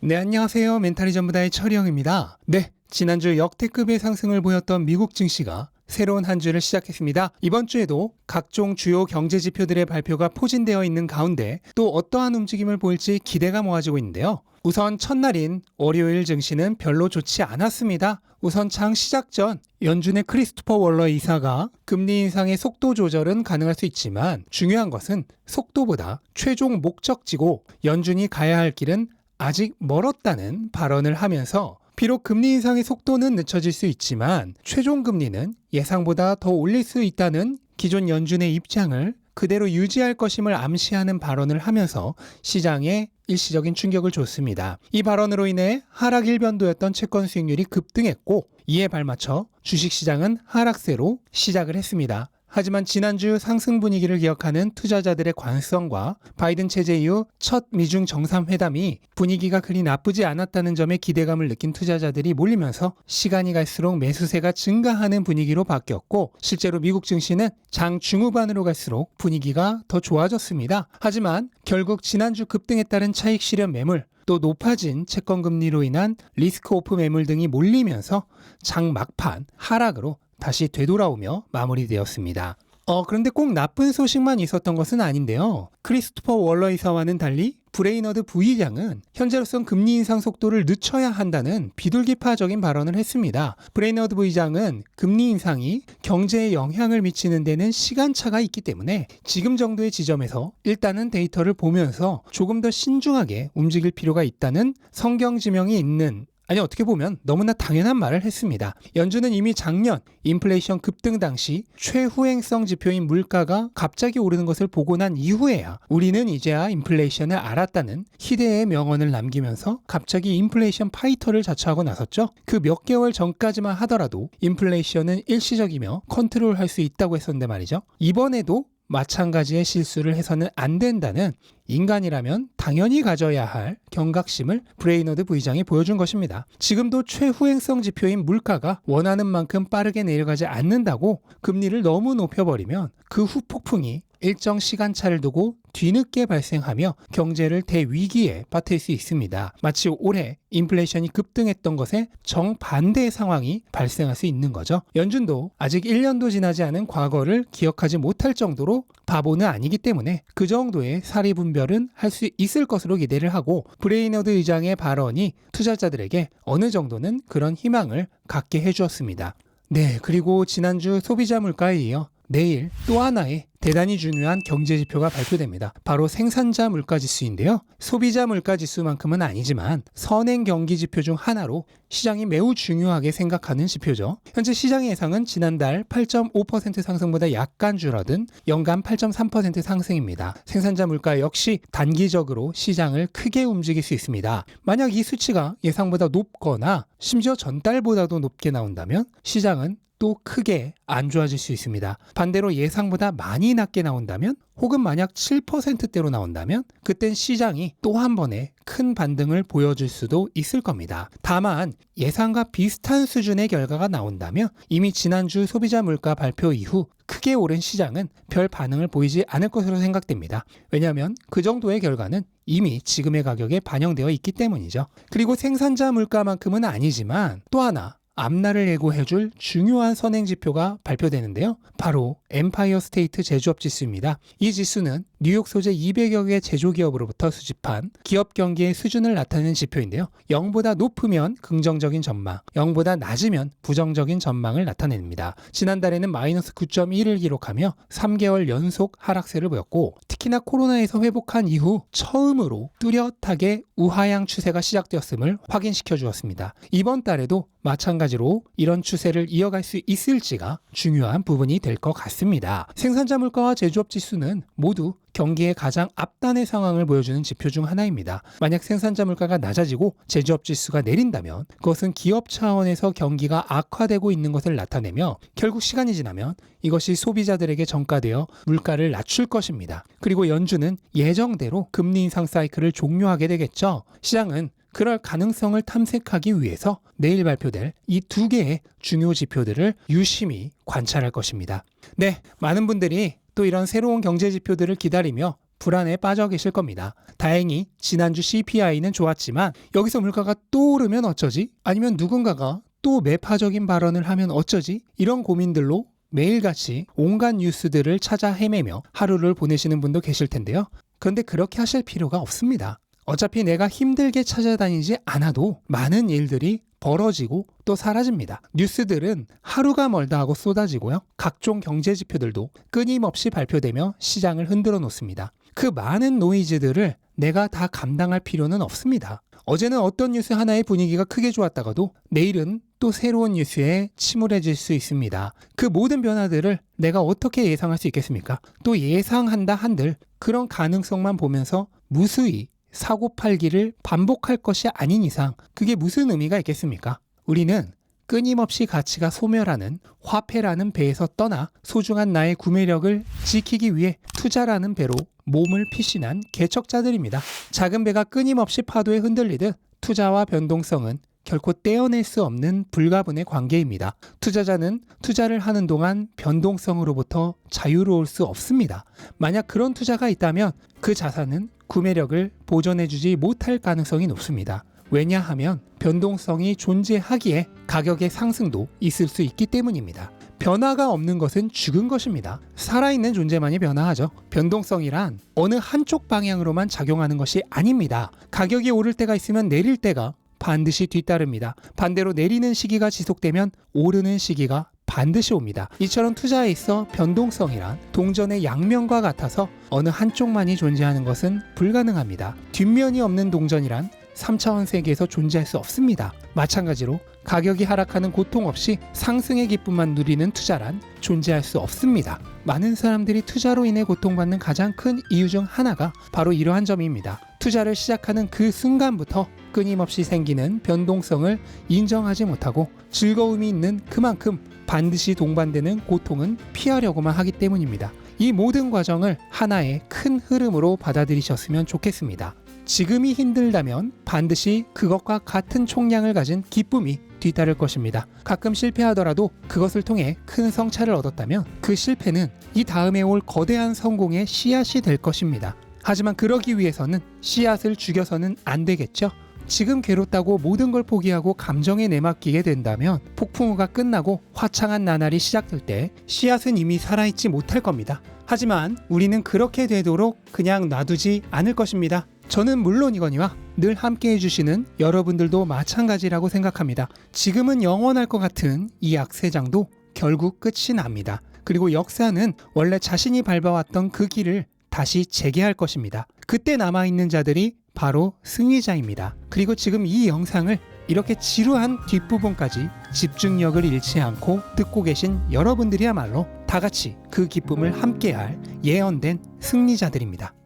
네, 안녕하세요. 멘탈이 전부다의 철영입니다. 네, 지난주 역대급의 상승을 보였던 미국 증시가 새로운 한 주를 시작했습니다. 이번 주에도 각종 주요 경제 지표들의 발표가 포진되어 있는 가운데 또 어떠한 움직임을 보일지 기대가 모아지고 있는데요. 우선 첫날인 월요일 증시는 별로 좋지 않았습니다. 우선 장 시작 전 연준의 크리스토퍼 월러 이사가 금리 인상의 속도 조절은 가능할 수 있지만 중요한 것은 속도보다 최종 목적지고 연준이 가야 할 길은 아직 멀었다는 발언을 하면서 비록 금리 인상의 속도는 늦춰질 수 있지만 최종 금리는 예상보다 더 올릴 수 있다는 기존 연준의 입장을 그대로 유지할 것임을 암시하는 발언을 하면서 시장에 일시적인 충격을 줬습니다. 이 발언으로 인해 하락 일변도였던 채권 수익률이 급등했고 이에 발맞춰 주식시장은 하락세로 시작을 했습니다. 하지만 지난주 상승 분위기를 기억하는 투자자들의 관성과 바이든 체제 이후 첫 미중 정상회담이 분위기가 그리 나쁘지 않았다는 점에 기대감을 느낀 투자자들이 몰리면서 시간이 갈수록 매수세가 증가하는 분위기로 바뀌었고 실제로 미국 증시는 장 중후반으로 갈수록 분위기가 더 좋아졌습니다. 하지만 결국 지난주 급등에 따른 차익 실현 매물 또 높아진 채권 금리로 인한 리스크 오프 매물 등이 몰리면서 장 막판 하락으로 다시 되돌아오며 마무리되었습니다. 어, 그런데 꼭 나쁜 소식만 있었던 것은 아닌데요. 크리스토퍼 월러 이사와는 달리 브레이너드 부의장은 현재로선 금리 인상 속도를 늦춰야 한다는 비둘기파적인 발언을 했습니다. 브레이너드 부의장은 금리 인상이 경제에 영향을 미치는 데는 시간차가 있기 때문에 지금 정도의 지점에서 일단은 데이터를 보면서 조금 더 신중하게 움직일 필요가 있다는 성경지명이 있는 아니 어떻게 보면 너무나 당연한 말을 했습니다. 연준은 이미 작년 인플레이션 급등 당시 최후행성 지표인 물가가 갑자기 오르는 것을 보고 난 이후에야 우리는 이제야 인플레이션을 알았다는 희대의 명언을 남기면서 갑자기 인플레이션 파이터를 자처하고 나섰죠. 그 몇 개월 전까지만 하더라도 인플레이션은 일시적이며 컨트롤할 수 있다고 했었는데 말이죠. 이번에도 마찬가지의 실수를 해서는 안 된다는 인간이라면 당연히 가져야 할 경각심을 브레이너드 부의장이 보여준 것입니다. 지금도 최후행성 지표인 물가가 원하는 만큼 빠르게 내려가지 않는다고 금리를 너무 높여버리면 그 후 폭풍이 일정 시간차를 두고 뒤늦게 발생하며 경제를 대위기에 빠뜨릴 수 있습니다. 마치 올해 인플레이션이 급등했던 것에 정반대의 상황이 발생할 수 있는 거죠. 연준도 아직 1년도 지나지 않은 과거를 기억하지 못할 정도로 바보는 아니기 때문에 그 정도의 사리 분별은 할 수 있을 것으로 기대를 하고 브레이너드 의장의 발언이 투자자들에게 어느 정도는 그런 희망을 갖게 해주었습니다. 네, 그리고 지난주 소비자 물가에 이어 내일 또 하나의 대단히 중요한 경제 지표가 발표됩니다. 바로 생산자 물가 지수인데요. 소비자 물가 지수만큼은 아니지만 선행 경기 지표 중 하나로 시장이 매우 중요하게 생각하는 지표죠. 현재 시장의 예상은 지난달 8.5% 상승보다 약간 줄어든 연간 8.3% 상승입니다. 생산자 물가 역시 단기적으로 시장을 크게 움직일 수 있습니다. 만약 이 수치가 예상보다 높거나 심지어 전달보다도 높게 나온다면 시장은 또 크게 안 좋아질 수 있습니다. 반대로 예상보다 많이 낮게 나온다면 혹은 만약 7%대로 나온다면 그땐 시장이 또 한 번에 큰 반등을 보여줄 수도 있을 겁니다. 다만 예상과 비슷한 수준의 결과가 나온다면 이미 지난주 소비자 물가 발표 이후 크게 오른 시장은 별 반응을 보이지 않을 것으로 생각됩니다. 왜냐하면 그 정도의 결과는 이미 지금의 가격에 반영되어 있기 때문이죠. 그리고 생산자 물가만큼은 아니지만 또 하나 앞날을 예고해줄 중요한 선행 지표가 발표되는데요. 바로 엠파이어 스테이트 제조업 지수입니다. 이 지수는 뉴욕 소재 200여 개 제조기업으로부터 수집한 기업 경기의 수준을 나타내는 지표인데요. 0보다 높으면 긍정적인 전망, 0보다 낮으면 부정적인 전망을 나타냅니다. 지난달에는 마이너스 9.1을 기록하며 3개월 연속 하락세를 보였고 특히나 코로나에서 회복한 이후 처음으로 뚜렷하게 우하향 추세가 시작되었음을 확인시켜 주었습니다. 이번 달에도 마찬가지로 이런 추세를 이어갈 수 있을지가 중요한 부분이 될 것 같습니다. 생산자 물가와 제조업 지수는 모두 경기의 가장 앞단의 상황을 보여주는 지표 중 하나입니다. 만약 생산자 물가가 낮아지고 제조업 지수가 내린다면 그것은 기업 차원에서 경기가 악화되고 있는 것을 나타내며 결국 시간이 지나면 이것이 소비자들에게 전가되어 물가를 낮출 것입니다. 그리고 연준은 예정대로 금리 인상 사이클을 종료하게 되겠죠. 시장은 그럴 가능성을 탐색하기 위해서 내일 발표될 이 두 개의 중요 지표들을 유심히 관찰할 것입니다. 네, 많은 분들이 또 이런 새로운 경제 지표들을 기다리며 불안에 빠져 계실 겁니다. 다행히 지난주 CPI는 좋았지만 여기서 물가가 또 오르면 어쩌지? 아니면 누군가가 또 매파적인 발언을 하면 어쩌지? 이런 고민들로 매일같이 온갖 뉴스들을 찾아 헤매며 하루를 보내시는 분도 계실 텐데요. 그런데 그렇게 하실 필요가 없습니다. 어차피 내가 힘들게 찾아다니지 않아도 많은 일들이 벌어지고 또 사라집니다. 뉴스들은 하루가 멀다 하고 쏟아지고요. 각종 경제 지표들도 끊임없이 발표되며 시장을 흔들어 놓습니다. 그 많은 노이즈들을 내가 다 감당할 필요는 없습니다. 어제는 어떤 뉴스 하나의 분위기가 크게 좋았다가도 내일은 또 새로운 뉴스에 침울해질 수 있습니다. 그 모든 변화들을 내가 어떻게 예상할 수 있겠습니까? 또 예상한다 한들 그런 가능성만 보면서 무수히 사고 팔기를 반복할 것이 아닌 이상 그게 무슨 의미가 있겠습니까? 우리는 끊임없이 가치가 소멸하는 화폐라는 배에서 떠나 소중한 나의 구매력을 지키기 위해 투자라는 배로 몸을 피신한 개척자들입니다. 작은 배가 끊임없이 파도에 흔들리듯 투자와 변동성은 결코 떼어낼 수 없는 불가분의 관계입니다. 투자자는 투자를 하는 동안 변동성으로부터 자유로울 수 없습니다. 만약 그런 투자가 있다면 그 자산은 구매력을 보존해주지 못할 가능성이 높습니다. 왜냐하면 변동성이 존재하기에 가격의 상승도 있을 수 있기 때문입니다. 변화가 없는 것은 죽은 것입니다. 살아있는 존재만이 변화하죠. 변동성이란 어느 한쪽 방향으로만 작용하는 것이 아닙니다. 가격이 오를 때가 있으면 내릴 때가 반드시 뒤따릅니다. 반대로 내리는 시기가 지속되면 오르는 시기가 반드시 옵니다. 이처럼 투자에 있어 변동성이란 동전의 양면과 같아서 어느 한쪽만이 존재하는 것은 불가능합니다. 뒷면이 없는 동전이란 3차원 세계에서 존재할 수 없습니다. 마찬가지로 가격이 하락하는 고통 없이 상승의 기쁨만 누리는 투자란 존재할 수 없습니다. 많은 사람들이 투자로 인해 고통받는 가장 큰 이유 중 하나가 바로 이러한 점입니다. 투자를 시작하는 그 순간부터 끊임없이 생기는 변동성을 인정하지 못하고 즐거움이 있는 그만큼 반드시 동반되는 고통은 피하려고만 하기 때문입니다. 이 모든 과정을 하나의 큰 흐름으로 받아들이셨으면 좋겠습니다. 지금이 힘들다면 반드시 그것과 같은 총량을 가진 기쁨이 뒤따를 것입니다. 가끔 실패하더라도 그것을 통해 큰 성찰을 얻었다면 그 실패는 이 다음에 올 거대한 성공의 씨앗이 될 것입니다. 하지만 그러기 위해서는 씨앗을 죽여서는 안 되겠죠. 지금 괴롭다고 모든 걸 포기하고 감정에 내맡기게 된다면 폭풍우가 끝나고 화창한 나날이 시작될 때 씨앗은 이미 살아있지 못할 겁니다. 하지만 우리는 그렇게 되도록 그냥 놔두지 않을 것입니다. 저는 물론이거니와 늘 함께 해주시는 여러분들도 마찬가지라고 생각합니다. 지금은 영원할 것 같은 이 악세장도 결국 끝이 납니다. 그리고 역사는 원래 자신이 밟아왔던 그 길을 다시 재개할 것입니다. 그때 남아있는 자들이 바로 승리자입니다. 그리고 지금 이 영상을 이렇게 지루한 뒷부분까지 집중력을 잃지 않고 듣고 계신 여러분들이야말로 다 같이 그 기쁨을 함께할 예언된 승리자들입니다.